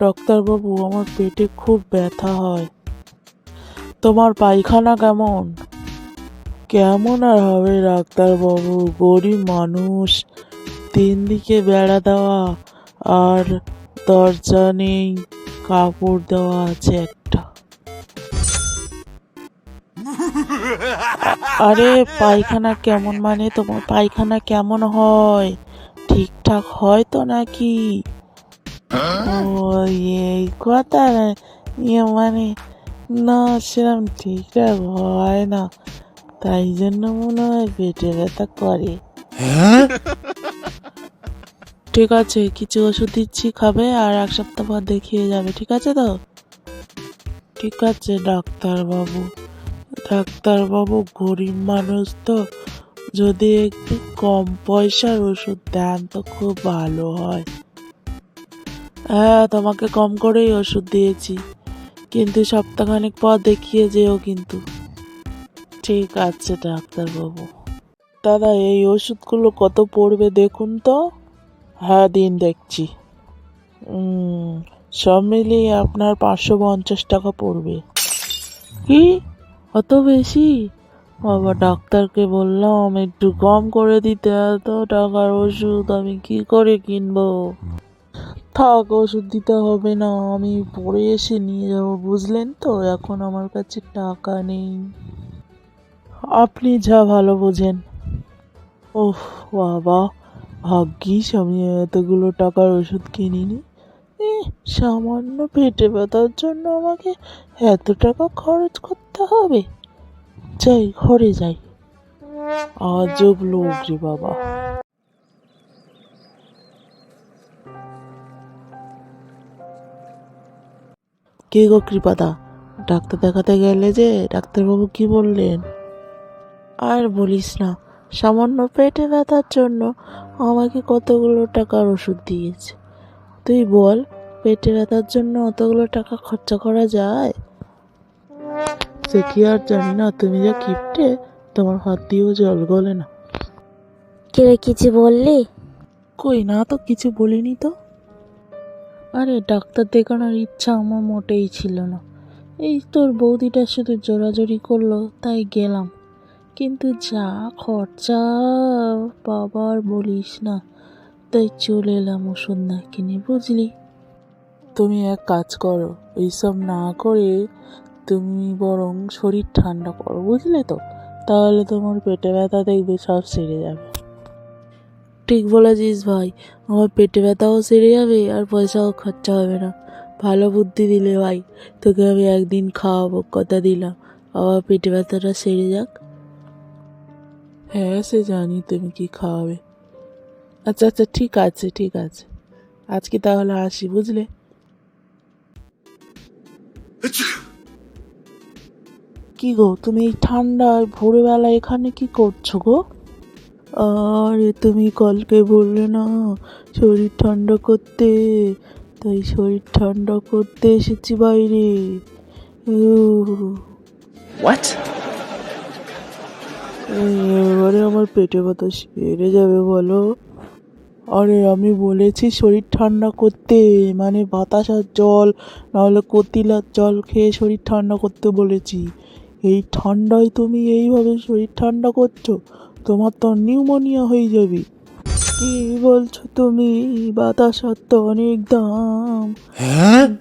ডাক্তারবাবু, আমার পেটে খুব ব্যথা হয়। তোমার পায়খানা কেমন? কেমন আর হবে ডাক্তারবাবু? গরিব মানুষ, তিন দিকে বেড়া দেওয়া, আর দরজা নেই, কাপড় দেওয়া আছে একটা। আরে, পায়খানা কেমন মানে তোমার পায়খানা কেমন হয়? ঠিকঠাক হয় তো নাকি? এই কথা না ইয়ে মানে না সেরকম ঠিকঠাক হয় না তাই জন্য মনে হয় পেটে ব্যথা করে ঠিক আছে কিছু ওষুধ দিচ্ছি খাবে আর এক সপ্তাহ পর দেখিয়ে যাবে ঠিক আছে তো? ঠিক আছে ডাক্তারবাবু। ডাক্তারবাবু গরিব মানুষ তো। যদি একটু কম পয়সার ওষুধ দেন তো খুব ভালো হয়। হ্যাঁ তোমাকে কম করেই ওষুধ দিয়েছি। কিন্তু সপ্তাহখানেক পর দেখিয়ে যেও কিন্তু। ঠিক আছে, ডাক্তারবাবু। দাদা, এই ওষুধগুলো কত পড়বে দেখুন তো? হ্যাঁ দিন দেখছি। সব মিলিয়ে আপনার পাঁচশো পঞ্চাশ টাকা পড়বে। কি? অত বেশি? বাবা, ডাক্তারকে বললাম, একটু কম করে দিতে, এত টাকার ওষুধ আমি কি করে কিনবো? থাক, ওষুধ দিতে হবে না, আমি পরে এসে নিয়ে যাব, বুঝলেন তো? এখন আমার কাছে টাকা নেই। আপনি যা ভালো বোঝেন। ওহ বাবা, ভাগ্যিস আমি এতগুলো টাকার ওষুধ কিনিনি। সামান্য পেটে ব্যথার জন্য আমাকে এত টাকা খরচ করতে হবে। যাই, ঘরে যাই। আজব লোক রে বাবা। কে গো কৃপাদা? ডাক্তার দেখাতে গেলে যে ডাক্তারবাবু কি বললেন? আর বলিস না সামান্য পেটে ব্যথার জন্য আমাকে কতগুলো টাকার ওষুধ দিয়েছে। তুই বল পেটে ব্যথার জন্য অতগুলো টাকা খরচা করা যায়? সে কি আর জানি না তুমি যা কিপটে তোমার হাত দিয়েও জল গলে না। কিরে কিছু বললি? কই না তো কিছু বলিনি তো। আরে, ডাক্তার দেখানোর ইচ্ছা আমার মোটেই ছিল না। এই তোর বৌদিটা শুধু জোরাজোরি করল, তাই গেলাম। কিন্তু যা খরচা বাবার বলিস না। তাই চলে এলাম ওষুধ না কিনে, বুঝলি? তুমি এক কাজ করো, এইসব না করে তুমি বরং শরীর ঠান্ডা করো, বুঝলে তো? তাহলে তোমার পেটে ব্যথা দেখবে, সব সেরে যাবে। ঠিক বলেছিস ভাই, আমার পেটে ব্যথাও সেরে যাবে আর পয়সাও খরচা হবে না। ভালো বুদ্ধি দিলে ভাই, তোকে আমি একদিন খাওয়াবো, কথা দিলাম। আবার পেটে ব্যথাটা সেরে যাক। হ্যাঁ সে জানি তুমি কি খাওয়াবে। আচ্ছা আচ্ছা ঠিক আছে ঠিক আছে। আজকে তাহলে আসি, বুঝলে? কি গো, তুমি এই ঠান্ডায় ভোরবেলা এখানে কি করছ গো? আরে তুমি কালকে বললে না শরীর ঠান্ডা করতে। তাই শরীর ঠান্ডা করতে এসেছি বাইরে? এবারে আমার পেটে ব্যথা সেরে যাবে বলো। আরে আমি বলেছি শরীর ঠান্ডা করতে মানে বাতাস আর জল নাহলে কতিলার জল খেয়ে শরীর ঠান্ডা করতে বলেছি। এই ঠান্ডায় তুমি এইভাবে শরীর ঠান্ডা করছ? তোমার তো নিউমোনিয়া হয়ে যাবে। কি বলছো তুমি? বাতাসার তো অনেক দাম।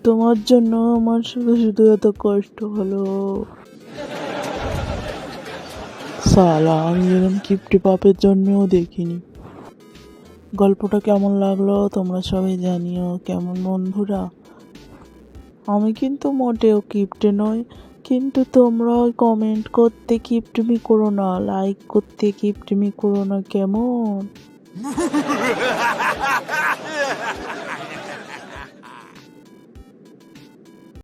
তোমার জন্য আমার শুধু শুধু এত কষ্ট হলো। সালা আমি এরকম কিপটি পাপের জন্মেও দেখিনি। গল্পটা কেমন লাগল তোমরা সবাই জানিও। কেমন বন্ধুরা? আমি কিন্তু মোটেও কিপটে নই। কিন্তু তোমরা কমেন্ট করতে কিপটিমি করো না লাইক করতে কিপটিমি করো না কেমন?